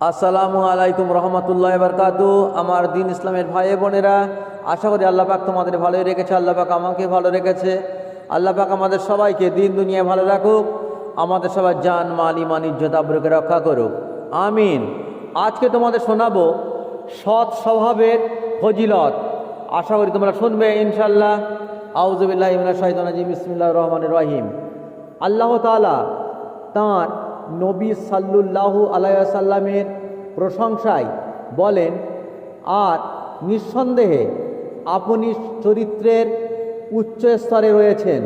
আসসালামু আলাইকুম রহমতুল্লাহ বরকাতু। আমার দিন ইসলামের ভাই বোনেরা, আশা করি আল্লাহ পাক তোমাদের ভালোই রেখেছে, আল্লাহ পাক আমাকে ভালো রেখেছে। আল্লাহ পাক আমাদের সবাইকে দিন দুনিয়ায় ভালো রাখুক, আমাদের সবাই জান, মাল ইমান ইজ্জত, আব্রুকে রক্ষা করুক। আমিন। আজকে তোমাদের শোনাবো সৎ স্বভাবের ফজিলত। আশা করি তোমরা শুনবে ইনশাল্লাহ আউজুবিল্লাহ ইমনা শাহিদ নাজিম ইসমিল্লাহ রহমান রহিম। আল্লাহ তালা তাঁর নবী সাল্লুল্লাহু আলাইসাল্লামের প্রশংসায় বলেন, আর নিঃসন্দেহে আপনি চরিত্রের উচ্চ স্তরে রয়েছেন।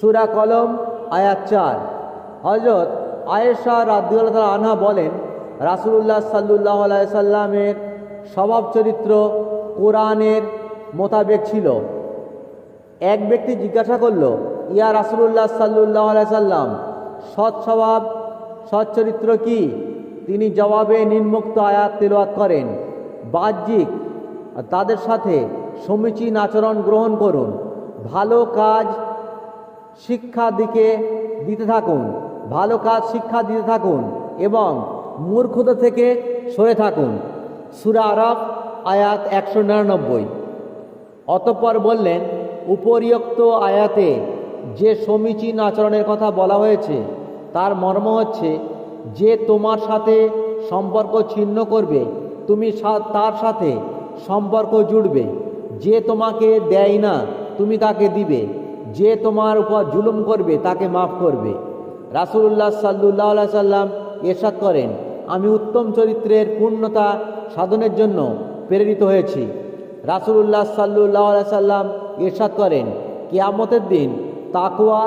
সুরা কলম, আয়াত চার। হজরত আয়েশা রাদিউল্লাহ আনহা বলেন, রাসুলুল্লাহ সাল্লুল্লাহ আলাইসাল্লামের স্বভাব চরিত্র কোরআনের মোতাবেক ছিল। এক ব্যক্তি জিজ্ঞাসা করল, ইয়া রাসুলুল্লাহ সাল্লুল্লাহ আলাইসাল্লাম সৎ স্বভাব সৎ চরিত্র কি? তিনি জবাবে নিম্মুক্ত আয়াত তেলাওয়াত করেন, বাহ্যিক তাদের সাথে সমীচীন আচরণ গ্রহণ করুন, ভালো কাজ শিক্ষা দিকে দিতে থাকুন, ভালো কাজ শিক্ষা দিতে থাকুন এবং মূর্খতা থেকে সরে থাকুন। সুরা আরব আয়াত একশো নিরানব্বই। অতঃপর বললেন, উপরিউক্ত আয়াতে যে সমীচীন আচরণের কথা বলা হয়েছে তার মর্ম হচ্ছে যে তোমার সাথে সম্পর্ক ছিন্ন করবে, তুমি তার সাথে সম্পর্ক জুড়বে। যে তোমাকে দেয় না, তুমি তাকে দিবে। যে তোমার উপর জুলুম করবে, তাকে মাফ করবে। রাসুল্লাহ সাল্লু সাল্লাম এরশাদ করেন, আমি উত্তম চরিত্রের পূর্ণতা সাধনের জন্য প্রেরিত হয়েছি। রাসুল্লাহ সাল্লু সাল্লাম এরশাদ করেন, কেয়ামতের দিন তাকুয়া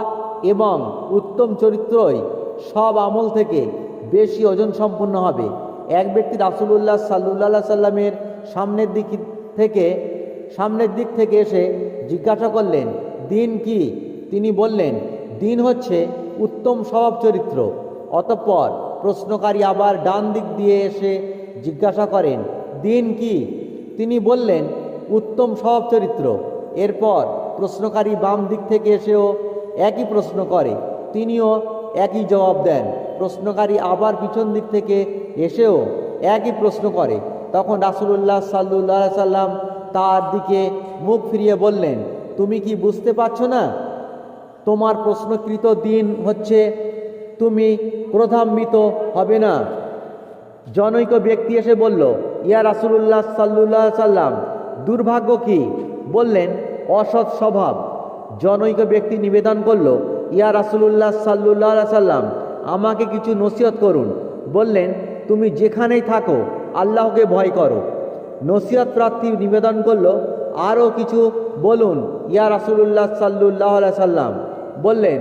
এবং উত্তম চরিত্রই সব আমল থেকে বেশি ওজন সম্পন্ন হবে। এক ব্যক্তি রাসুলুল্লাহ সাল্লু সাল্লামের সামনের দিক থেকে, সামনের দিক থেকে এসে জিজ্ঞাসা করলেন, দিন কি? তিনি বললেন, দিন হচ্ছে উত্তম স্বভাব চরিত্র। অতঃপর প্রশ্নকারী আবার ডান দিক দিয়ে এসে জিজ্ঞাসা করেন, দিন কি? তিনি বললেন, উত্তম স্বভাব চরিত্র। এরপর প্রশ্নকারী বাম দিক থেকে এসেও একই প্রশ্ন করে, তিনিও একই জবাব দেন। প্রশ্নকারী আবার পিছন দিক থেকে এসেও একই প্রশ্ন করে। তখন রাসুলুল্লাহ সাল্লু সাল্লাম তার দিকে মুখ ফিরিয়ে বললেন, তুমি কি বুঝতে পারছ না? তোমার প্রশ্নকৃত দিন হচ্ছে, তুমি ক্রোধান্বিত হবে না। জনৈক ব্যক্তি এসে বলল, ইয়া রাসুলুল্লাহ সাল্লুল্লাহ সাল্লাম, দুর্ভাগ্য কি? বললেন, অসৎ স্বভাব। জনৈক ব্যক্তি নিবেদন করল ইয়া রাসুলুল্লাহ সাল্লুল্লাহ সাল্লাম, আমাকে কিছু নসিহত করুন। বললেন, তুমি যেখানেই থাকো, আল্লাহকে ভয় করো। নসিহত প্রার্থী নিবেদন করল আরও কিছু বলুন, ইয়া রাসুলুল্লাহ সাল্লুল্লাহ সাল্লাম। বললেন,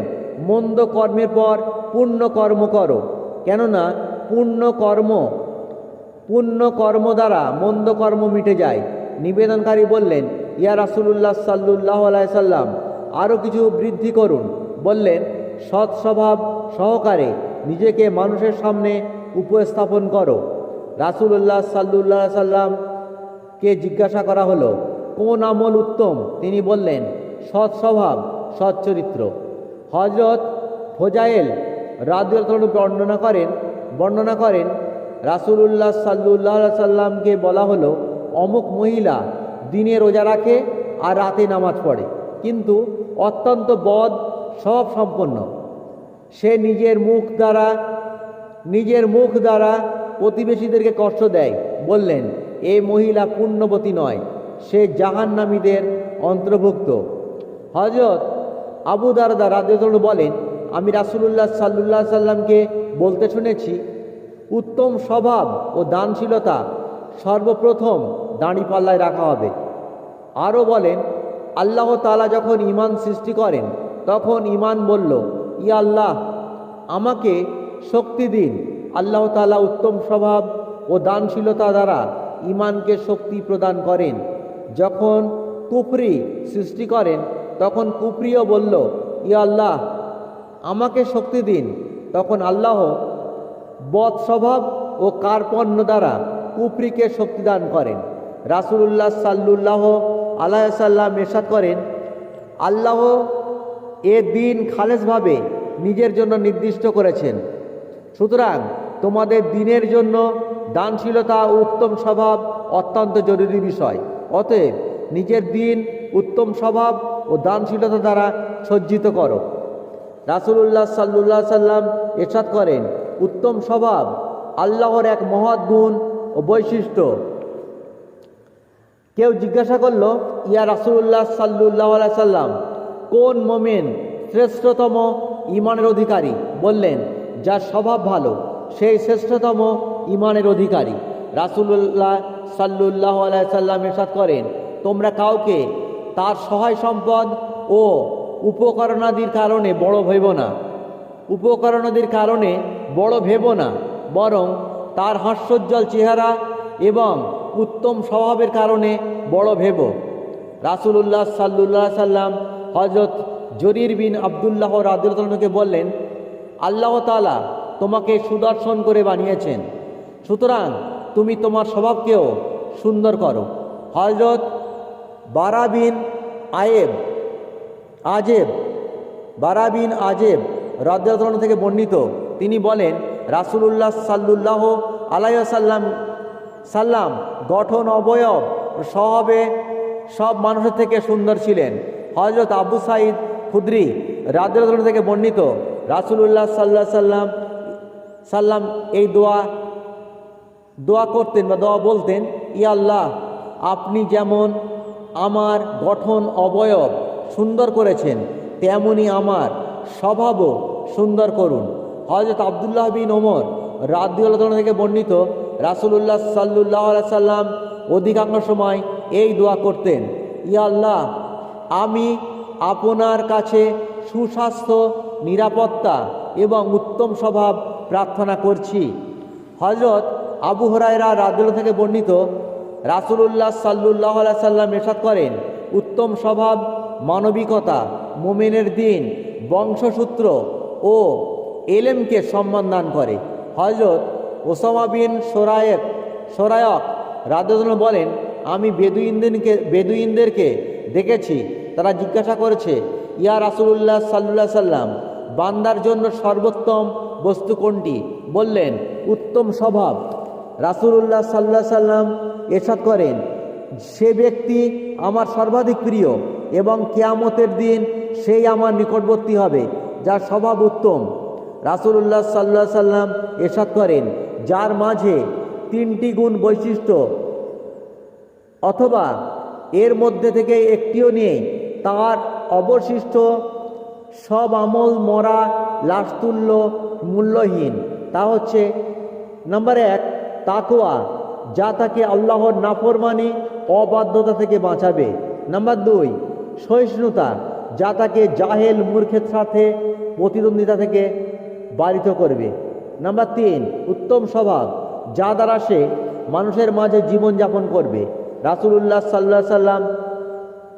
মন্দ কর্মের পর পুণ্য কর্ম করো, কেননা পুণ্য কর্ম পুণ্য কর্ম দ্বারা মন্দ কর্ম মিটে যায়। নিবেদনকারী বললেন, ইয়া রাসুলুল্লাহ সাল্লুল্লাহ সাল্লাম আরও কিছু বৃদ্ধি করুন। বললেন, সৎ স্বভাব সহকারে নিজেকে মানুষের সামনে উপস্থাপন করো। রাসুলুল্লাহ সাল্লুল্লাহ সাল্লামকে জিজ্ঞাসা করা হলো, কোন আমল উত্তম? তিনি বললেন, সৎ স্বভাব, সৎ চরিত্র। হজরত ফোজায়েল রাদুল বর্ণনা করেন বর্ণনা করেন, রাসুলুল্লাহ সাল্লুল্লাহ সাল্লামকে বলা হলো, অমুক মহিলা দিনে রোজা রাখে আর রাতে নামাজ পড়ে। কিন্তু অত্যন্ত বদ সব সম্পন্ন। সে নিজের মুখ দ্বারা, নিজের মুখ দ্বারা প্রতিবেশীদেরকে কষ্ট দেয়। বললেন, এ মহিলা পুণ্যবতী নয়, সে জাহান্নামীদের অন্তর্ভুক্ত। হজরত আবু দারদা রাজু বলেন, আমি রাসুলুল্লাহ সাল্লুল্লাহ সাল্লামকে বলতে শুনেছি, উত্তম স্বভাব ও দানশীলতা সর্বপ্রথম দাঁড়িপাল্লায় রাখা হবে। আরও বলেন, আল্লাহ তালা যখন ইমান সৃষ্টি করেন তখন ইমান বলল, ই আল্লাহ, আমাকে শক্তি দিন। আল্লাহ তালা উত্তম স্বভাব ও দানশীলতা দ্বারা ইমানকে শক্তি প্রদান করেন। যখন কুফরি সৃষ্টি করেন, তখন কুফরিও বলল, ই আল্লাহ, আমাকে শক্তি দিন। তখন আল্লাহ বদ স্বভাব ও কার্পণ্য দ্বারা কুফরিকে শক্তিদান করেন। রাসুলুল্লাহ সাল্লুল্লাহ আলাইসাল্লাম এরশাদ করেন, আল্লাহ এ দিন খালেসভাবে নিজের জন্য নির্দিষ্ট করেছেন। সুতরাং তোমাদের দিনের জন্য দানশীলতা উত্তম স্বভাব অত্যন্ত জরুরি বিষয়। অতএব নিজের দিন উত্তম স্বভাব ও দানশীলতা দ্বারা সজ্জিত করো। রাসুলুল্লাহ সাল্লুল্লাহ সাল্লাম এরশাদ করেন, উত্তম স্বভাব আল্লাহর এক মহৎ গুণ ও বৈশিষ্ট্য। কেউ জিজ্ঞাসা করল, ইয়া রাসুল্লাহ সাল্লুল্লাহ সাল্লাম কোন মোমেন শ্রেষ্ঠতম ইমানের অধিকারী? বললেন, যার স্বভাব ভালো, সেই শ্রেষ্ঠতম ইমানের অধিকারী। রাসুল্লাহ সাল্লুল্লাহ সাল্লাম এরশাদ করেন, তোমরা কাউকে তার সহায় সম্পদ ও উপকরণাদির কারণে বড় ভেব না। উপকরণাদির কারণে বড় ভেব না, বরং তার হাস্যোজ্জ্বল চেহারা এবং উত্তম স্বভাবের কারণে বড় ভেব। রাসুলুল্লাহ সাল্লুল্লাহ সাল্লাম হজরত জরির বিন আবদুল্লাহ রাদুল্লাহকে বললেন, আল্লাহ তালা তোমাকে সুদর্শন করে বানিয়েছেন। সুতরাং তুমি তোমার স্বভাবকেও সুন্দর করো। হজরত বারাবিন আয়েব, আজেব বারাবিন আজেব রাদ্দান থেকে বর্ণিত, তিনি বলেন, রাসুলুল্লাহ সাল্লুল্লাহ আলাইসাল্লাম সাল্লাম গঠন অবয়ব স্বভাবে সব মানুষের থেকে সুন্দর ছিলেন। হজরত আবু সাইদ খুদ্রি রাদ্দান থেকে বর্ণিত, রাসুলুল্লাহ সাল্লাহ সাল্লাম সাল্লাম এই দোয়া দোয়া করতেন বা দোয়া বলতেন, ইয়া আল্লাহ, আপনি যেমন আমার গঠন অবয়ব সুন্দর করেছেন, তেমনি আমার স্বভাবও সুন্দর করুন। হজরত আবদুল্লাহ বিন ওমর রাদিউল্লাহ থেকে বর্ণিত, রাসুলুল্লাহ সাল্লুল্লাহ সাল্লাম অধিকাংশ সময় এই দোয়া করতেন, ইয়া আল্লাহ আমি আপনার কাছে সুস্বাস্থ্য, নিরাপত্তা এবং উত্তম স্বভাব প্রার্থনা করছি। হজরত আবু হরাইরা রাজুল থেকে বর্ণিত, রাসুলুল্লাহ সাল্লুল্লাহ সাল্লাম এরশাদ করেন, উত্তম স্বভাব, মানবিকতা, মোমেনের দিন, বংশসূত্র ও এলেমকে সম্মান দান করে। হজরত ওসামা বিন সোরায়েক, সোরায়ক রাজন বলেন, আমি বেদুইনদেরকে বেদুইনদেরকে দেখেছি, তারা জিজ্ঞাসা করেছে, ইয়া রাসুলুল্লাহ সাল্লুল্লাহ সাল্লাম, বান্দার জন্য সর্বোত্তম বস্তু কোনটি? বললেন, উত্তম স্বভাব। রাসুলুল্লাহ সাল্লাহ সাল্লাম এরশাদ করেন, সে ব্যক্তি আমার সর্বাধিক প্রিয় এবং কেয়ামতের দিন সেই আমার নিকটবর্তী হবে, যার স্বভাব উত্তম। রাসুলুল্লাহ সাল্লাহ সাল্লাম এরশাদ করেন, যার মাঝে তিনটি গুণ বৈশিষ্ট্য, অথবা এর মধ্যে থেকে একটিও নিয়ে তার অবশিষ্ট সব আমল মরা লাশতুল্য মূল্যহীন। তা হচ্ছে, নাম্বার এক তাকোয়া যা তাকে আল্লাহর নাফরমানি, অবাধ্যতা থেকে বাঁচাবে। নাম্বার দুই, সহিষ্ণুতা, যা তাকে জাহেল মূর্খের সাথে প্রতিদ্বন্দ্বিতা থেকে বারিত করবে। নাম্বার তিন, উত্তম স্বভাব, যা দ্বারা সে মানুষের মাঝে জীবনযাপন করবে। রাসুলুল্লাহ সাল্লাহ সাল্লাম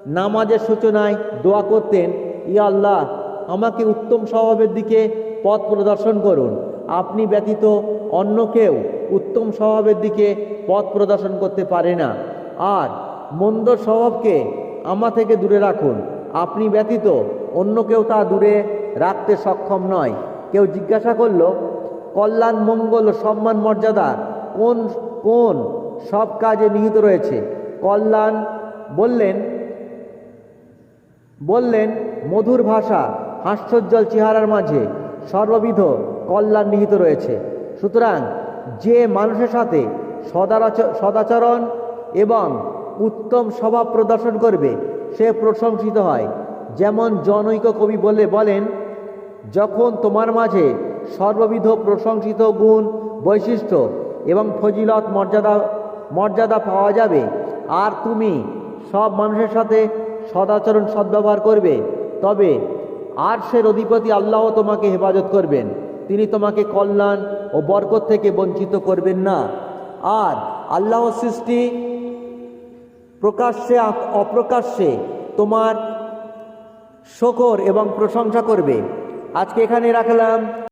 নামাজের সূচনায় দোয়া করতেন, ইয়া আল্লাহ, আমাকে উত্তম স্বভাবের দিকে পথ প্রদর্শন করুন। আপনি ব্যতীত অন্য কেউ উত্তম স্বভাবের দিকে পথ প্রদর্শন করতে পারে না। আর মন্দ স্বভাবকে আমা থেকে দূরে রাখুন। আপনি ব্যতীত অন্য কেউ তা দূরে রাখতে সক্ষম নয়। কেউ জিজ্ঞাসা করল, কল্যাণ, মঙ্গল সম্মান মর্যাদা কোন কোন সব কাজে নিহিত রয়েছে। কল্যাণ বললেন বললেন, মধুর ভাষা, হাস্যোজ্জ্বল চেহারার মাঝে সর্ববিধ কল্যাণ নিহিত রয়েছে। সুতরাং যে মানুষের সাথে সদাচরণ এবং উত্তম স্বভাব প্রদর্শন করবে, সে প্রশংসিত হয়। যেমন জনৈক কবি বলে, বলেন, যখন তোমার মাঝে সর্ববিধ প্রশংসিত গুণ, বৈশিষ্ট্য এবং ফজিলত, মর্যাদা মর্যাদা পাওয়া যাবে। আর তুমি সব মানুষের সাথে সদাচরণ, সদ্ব্যবহার করবে। তবে আর সের অধিপতি আল্লাহ তোমাকে হেফাজত করবেন। তিনি তোমাকে কল্যাণ ও বরকত থেকে বঞ্চিত করবেন না। আর আল্লাহ সৃষ্টি প্রকাশ্যে, অপ্রকাশ্যে তোমার শকর এবং প্রশংসা করবে। আজকে এখানে রাখলাম।